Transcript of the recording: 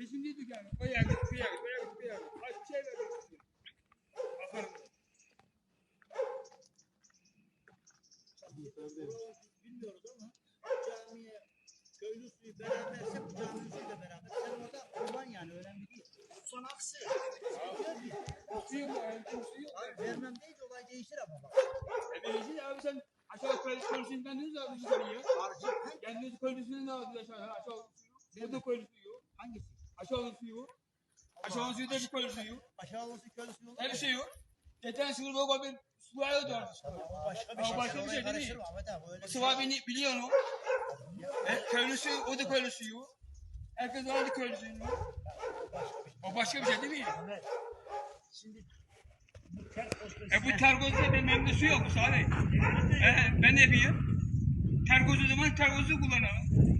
Peşindeydik yani. Oraya git, buraya git, buraya git, buraya git. Aç şey. Aferin. Bilmiyoruz ama camiye köylü suyu beraberse bu caminin suyu da beraber. Sen orada kurban yani önemli değil. Son aksi. Diyor ki. Suyu mu? Suyu mu? Vermem değil olay değişir ama bak. E değişir abi sen aşağı köylü köylüsünden ne yapıyorsun sen ya? Kendiniz köylüsünden ne yapıyorsun aşağı? Aşağı. Burada köylüsü suyu. hangisi? Aşağı suyu. Aşağı suyu da bir köylü suyu. Aşağı olsun köylüsü yolu. Her şey yok. Geçen sınıf o bir su ayı da Tamam, o başka bir şey. başka Sen bir şey değil mi? bir Sıva şey. beni biliyor mu? E, köylüsü, o da köylü suyu. Herkes aynı köylü suyu. O başka bir şey değil mi? Ahmet. Şimdi E bu tergozda benim elimde su yok Salih. E, ben ne yapayım? Tergoz o zaman tergozu kullanalım.